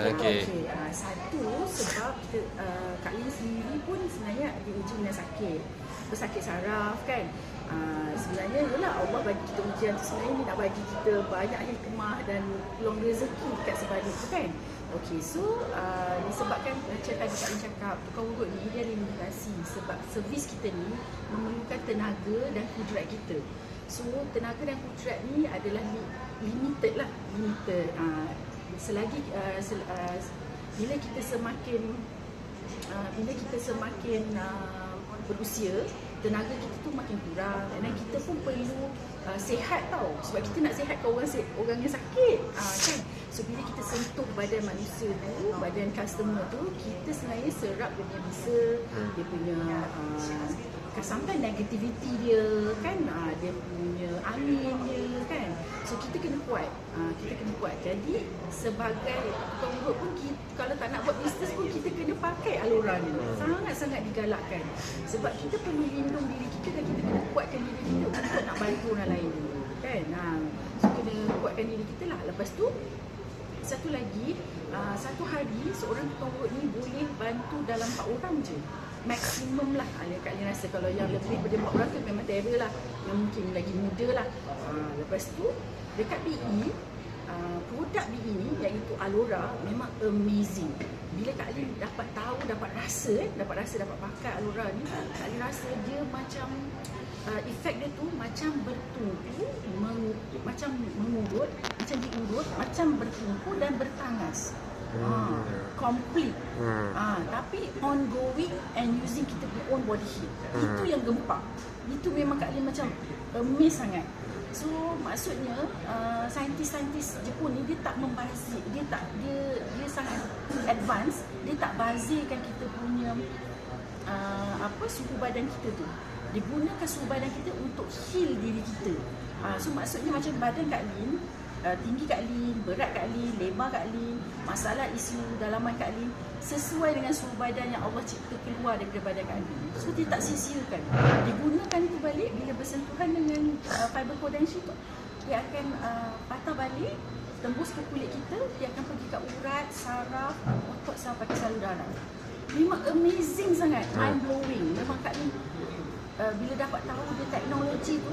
Okey. Okey, uh, satu sebab uh, Kak Lin sendiri pun sebenarnya diuji dengan sakit. Bersakit saraf kan. Uh, sebenarnya ialah Allah bagi kita ujian tu sebenarnya ni nak bagi kita banyak hikmah dan peluang rezeki dekat sebalik tu kan. Okey, so uh, disebabkan macam tadi Kak Lin cakap, tukang urut ni dia limitasi sebab servis kita ni memerlukan tenaga dan kudrat kita. So tenaga dan kudrat ni adalah li- limited lah, limited. Uh, selagi uh, sel, uh, bila kita semakin uh, bila kita semakin uh, berusia tenaga kita tu makin kurang dan kita pun perlu uh, sihat tau. Sebab kita nak sihat orang se- orang yang sakit. Uh, kan? So bila kita sentuh badan manusia tu badan customer tu kita sebenarnya serap dia punya bisa dia punya uh, sometimes negativity dia kan? Uh, dia punya angin dia so kita kena kuat. Uh, kita kena kuat. Jadi sebagai tukang urut pun kita, kalau tak nak buat bisnes pun kita kena pakai alura ni. Sangat-sangat digalakkan. Sebab kita perlu lindung diri kita dan kita kena kuatkan diri kita untuk nak bantu orang lain. Kan? Ha. so kena kuatkan diri kita lah. Lepas tu satu lagi uh, satu hari seorang tukang urut ni boleh bantu dalam 4 orang je maksimum lah. Ha, Kak Lin rasa kalau yang lebih daripada 4 orang tu memang terror lah. Yang mungkin lagi muda lah. Ha, lepas tu dekat BE uh, produk BE ni iaitu Alora memang amazing. Bila Kak Lin dapat tahu, dapat rasa eh, dapat rasa, dapat pakai Alora ni Kak Lin rasa dia macam uh, tu macam bertumpu meng, macam mengurut macam diurut macam bertumpu dan bertangas Hmm. ha, complete Hmm. ha, tapi ongoing and using kita punya own body heat Hmm. itu yang gempak itu memang Kak Lin macam amazed sangat so maksudnya uh, saintis-saintis Jepun ni dia tak membazir dia tak dia dia sangat advance dia tak bazirkan kita punya uh, apa suhu badan kita tu dia gunakan suhu badan kita untuk heal diri kita uh, so maksudnya macam badan Kak Lin uh, tinggi Kak Lin, berat Kak Lin, lebar Kak Lin, masalah isu dalaman Kak Lin sesuai dengan suhu badan yang Allah cipta keluar daripada badan Kak Lin. So dia tak sia-siakan. Digunakan itu balik bila bersentuhan dengan uh, fiber kodensi tu dia akan uh, patah balik tembus ke kulit kita, dia akan pergi ke urat, saraf, otot sampai ke salur darah. Memang amazing sangat, mind blowing. Memang Kak Lin uh, bila dapat tahu dia teknologi tu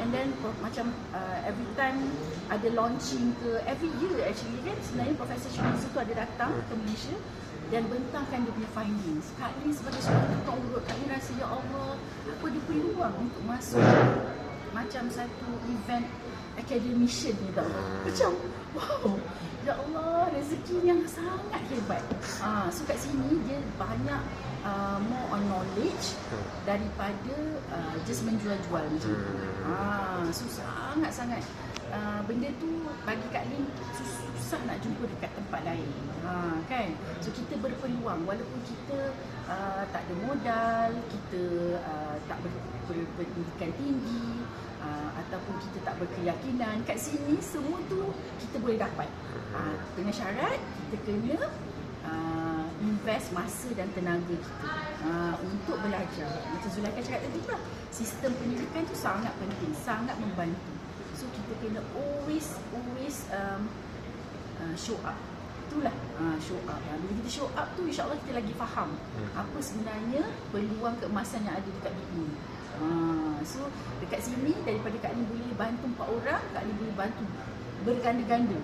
and then macam uh, every time ada launching ke every year actually kan sebenarnya Profesor Shimizu tu ada datang ke Malaysia dan bentangkan dia punya findings. Kak Lin sebagai seorang tukang urut Kak Lin rasa ya Allah apa dia peluang untuk masuk macam satu event academician ni tau. Macam wow hebat ah so kat sini dia banyak uh, more on knowledge daripada uh, just menjual-jual macam tu. Ah so sangat-sangat uh, benda tu bagi Kak Lin sus- susah nak jumpa dekat tempat lain. Ha, kan? So kita berpeluang. Walaupun kita uh, tak ada modal kita uh, tak ber, ber, berpendidikan tinggi uh, ataupun kita tak berkeyakinan kat sini semua tu kita boleh dapat. Uh, dengan syarat kita kena uh, invest masa dan tenaga kita. Uh, untuk belajar. Macam Zulaika cakap tadi lah sistem pendidikan tu sangat penting sangat membantu. So kita kena always always um, uh, show up. Itulah uh, show up. Uh, bila kita show up tu insyaAllah kita lagi faham apa sebenarnya peluang keemasan yang ada dekat BE uh, so dekat sini daripada Kak Lin boleh bantu empat orang Kak Lin boleh bantu berganda-ganda.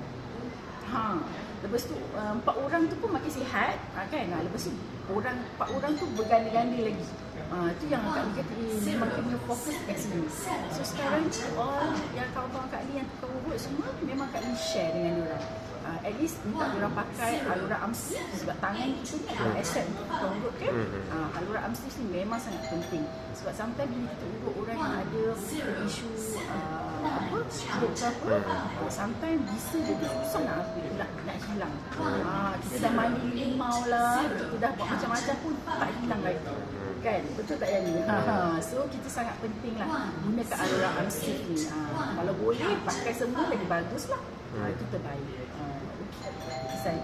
Ha lepas tu uh, empat orang tu pun makin sihat ha, kan? Ha, lepas tu orang empat orang tu berganda-ganda lagi. Ha, tu yang Kak Lin kata eh, memang kena fokus kat sini. So sekarang all yang kawan-kawan Kak Lin yang tukang urut semua memang Kak Lin share dengan diorang uh, at least minta diorang pakai alura amsi sebab tangan kita ni adalah aset untuk kita urut kan uh, alura amsi ni memang sangat penting. Sebab sometimes bila kita urut orang yang ada isu uh, apa stroke ke apa uh, sometimes bisa dia tu susah nak nak, nak hilang. Uh, kita dah mandi limau lah kita dah buat macam-macam pun tak hilang lagi. Kan? Betul tak Yani? Ha, so kita sangat penting lah gunakan alura amsi ni. Ha, kalau boleh pakai semua lagi bagus lah ha, itu terbaik. Ha, okay. saja